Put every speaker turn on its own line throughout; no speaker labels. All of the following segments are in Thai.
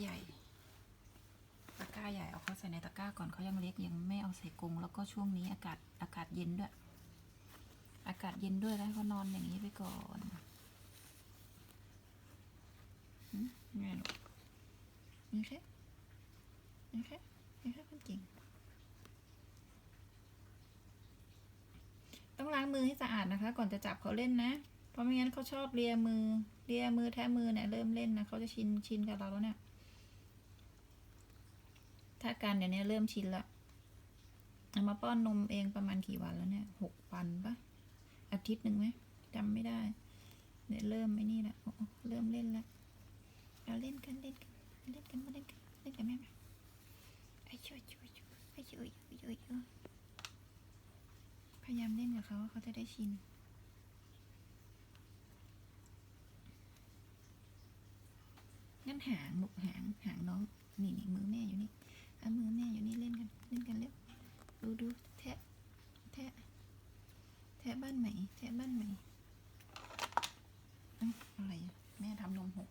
ใหญ่ตะกร้าใหญ่เอาเขาใส่ในตะกร้าก่อนเขายังเล็กยังไม่เอาใส่กรงแล้วก็ช่วงนี้อากาศอากาศเย็นด้วย อากาศเย็นด้วยแล้วเขานอนอย่างนี้ไปก่อนหืมไงลูกนี่แค่นี่แค่นี่แค่คนเก่งต้องล้างมือให้สะอาดนะคะ ก่อนจะจับเขาเล่นนะ เพราะไม่งั้นเขาชอบเลียมือเลียมือแทะมือเนี่ยเริ่มเล่นนะเขาจะชินชินกับเราแล้วเนี่ย ถ้าการเดี๋ยวนี้เริ่มชินละเอามาป้อนนมเองประมาณกี่วันแล้วเนี่ยหกวันปะอาทิตย์หนึ่งไหมจำไม่ได้เนี่ยวเริ่มไม่นี่ละเริ่มเล่นละเอาเล่นกันเล่นกันเล่นกันมาเล่นกันเล่นกันแม่มาไอ้ช่วยช่วยช่วยไอ้ช่วยช่วยช่วยพยายามเล่นกับเขาเขาจะได้ชินงั้นหางหนุกหางหางน้องนี่นี่มือแม่อยู่นี่ เอามือแม่อยู่นี่เล่นกันเล่นกันเร็วดูดูแทะแทะแทะบ้านใหม่แทะบ้านใหม่อะไรแม่ทำนมหก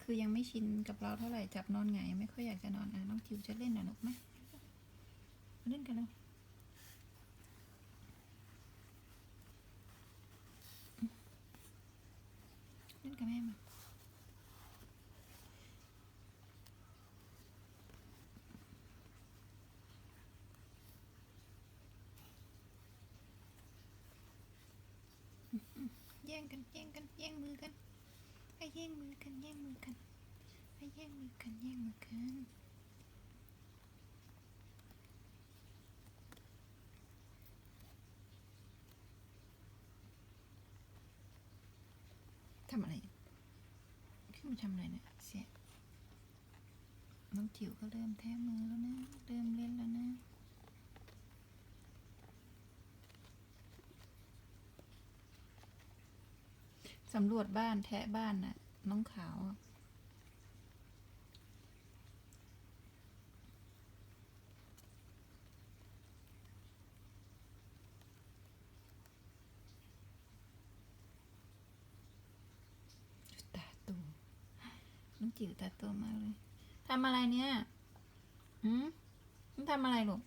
คือยังไม่ชินกับเราเท่าไหร่จับนอนไงไม่ค่อยอยากจะนอนอะน้องจิวจะเล่นอะลูกไหมเล่นกันแล้ว เล่นกับแม่มาแย่งกันแย่งกันแย่งมือกันให้แย่งมือกันแย่งมือกันให้แย่งมือกันแย่งมือกัน ทำอะไร ขึ้นมาทำอะไรเนี่ยเสียน้องจิ๋วก็เริ่มแท้มือแล้วนะ เริ่มเล่นแล้วนะ สำรวจบ้านแทะบ้านน่ะ น้องขาวอะตาโต น้องจิ๋วตาโตมากเลยทำอะไรเนี่ยหืมมึงทำอะไรลูก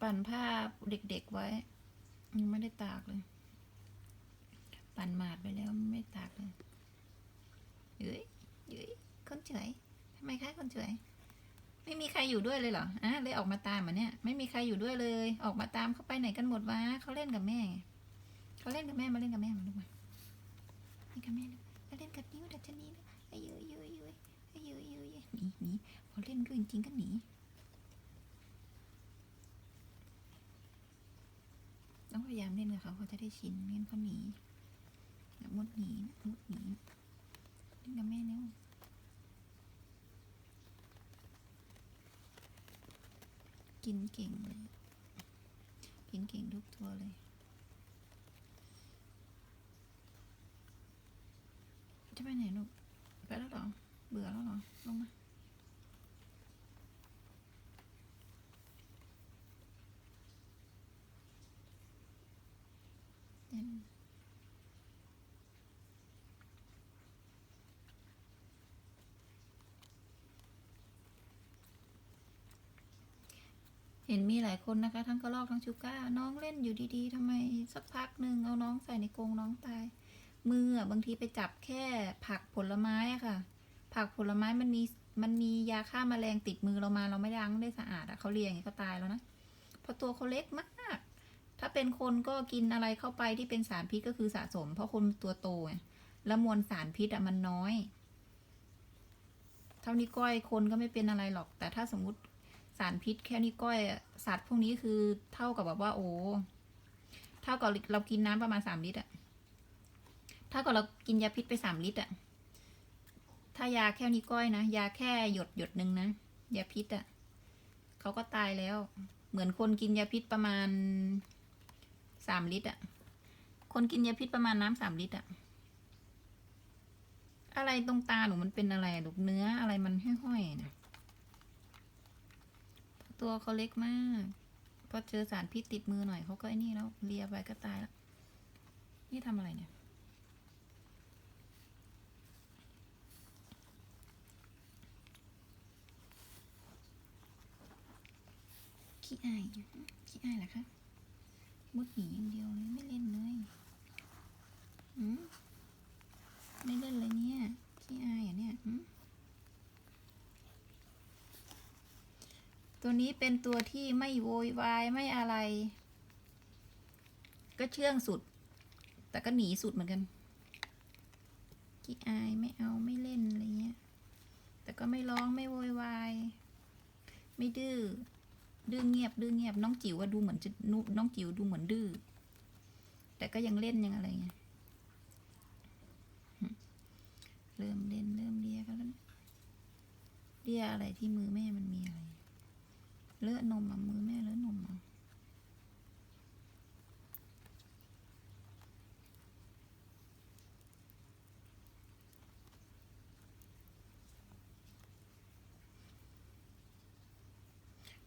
ปั่นผ้าเด็กๆไว้ ยังไม่ได้ตากเลย ปั่นหมาดไปแล้วไม่ตากเลยเย้ยเย้ยคนเฉยทำไมคะคนเฉยไม่มีใครอยู่ด้วยเลยเหรออะเลยออกมาตามมือนเนี่ย ไม่มีใครอยู่ด้วยเลย ออกมาตามเขาไปไหนกันหมดวะเขาเล่นกับแม่ เขาเล่นกับแม่มาเล่นกับแม่มาลูกมาเล่นกับแม่ลูกมาเล่นกับนิ้วดัชนีนะไอ้เย้ยเย้ยเย้ยไอ้เย้ยเย้ยเย้ยหนีหนีพอเล่นด้วยจริงก็หนีต้องพยายามเล่นกับเขาเขาจะได้ชินไม่นเขาหนีอย่ามดหนีนะมดหนีเล่นกับแม่เร็วกินเก่งเลยกินเก่งทุกตัวเลย จะไปไหนลูกไปแล้วเหรอ เบื่อแล้วเหรอ ลงมา เล่น เห็นมีหลายคนนะคะ ทั้งกระรอกทั้งชูก้า น้องเล่นอยู่ดีๆทำไมสักพักหนึ่งเอาน้องใส่ในกรงน้องตาย มือบางทีไปจับแค่ผักผลไม้อะค่ะ ผักผลไม้มันมีมันมียาฆ่าแมลงติดมือเรามาเราไม่ล้างได้สะอาดอะเขาเลียอย่างนี้ก็ตายแล้วนะเพราะตัวเขาเล็กมากถ้าเป็นคนก็กินอะไรเข้าไปที่เป็นสารพิษก็คือสะสม เพราะคนตัวโตไงแล้วมวลสารพิษอะมันน้อย เท่านี้ก้อยคนก็ไม่เป็นอะไรหรอก แต่ถ้าสมมติ สารพิษแค่นี้ก้อยสัตว์พวกนี้คือเท่ากับแบบว่า โอ้เท่ากับเรากินน้ำประมาณสามลิตรอะเท่ากับเรากินยาพิษไปสามลิตรอะถ้ายาแค่นี้ก้อยนะยาแค่หยดหยดหนึ่งนะยาพิษอะเขาก็ตายแล้ว เหมือนคนกินยาพิษประมาณสามลิตรอะคนกินยาพิษประมาณน้ำสามลิตรอะอะไรตรงตาหนูมันเป็นอะไรอะลูเนื้ออะไรมันห้อยๆนะ ตัวเขาเล็กมากพอเจอสารพิษติดมือหน่อยเขาก็ไอ้นี่แล้วเลียไปก็ตายแล้ว นี่ทำอะไรเนี่ย ขี้อายขี้อายเหรอคะมุดหนีอย่างเดียวเลยไม่เล่นเลยอืมไม่เล่นเลยเนี่ย ขี้อายอะเนี่ยอืม ตัวนี้เป็นตัวที่ไม่โวยวายไม่อะไร ก็เชื่องสุด แต่ก็หนีสุดเหมือนกันขี้อายไม่เอาไม่เล่นอะไรเงี้ย แต่ก็ไม่ร้องไม่โวยวาย ไม่ดื้อ ดื้อเงียบดื้อเงียบน้องจิ๋วว่าดูเหมือนจะนุน้องจิ๋วดูเหมือนดื้อ แต่ก็ยังเล่นยังอะไรเงี้ย เริ่มเล่นเริ่มเลียกันแล้วเนี่ยเลียอะไรที่มือแม่มันมีอะไร เลอะนมอะมือแม่เลอะนมอะ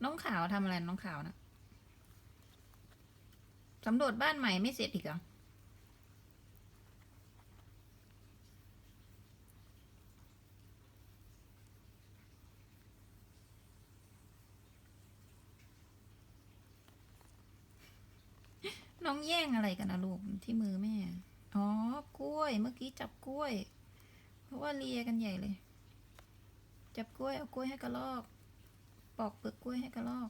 น้องขาวทำอะไรน้องขาวนะสำรวจบ้านใหม่ไม่เสร็จอีกเหรอ น้องแย่งอะไรกันนะลูกที่มือแม่ อ๋อกล้วยเมื่อกี้จับกล้วย เพราะว่าเลียกันใหญ่เลย จับกล้วยเอากล้วยให้กระลอก ปอกเปลือกกล้วยให้กระลอก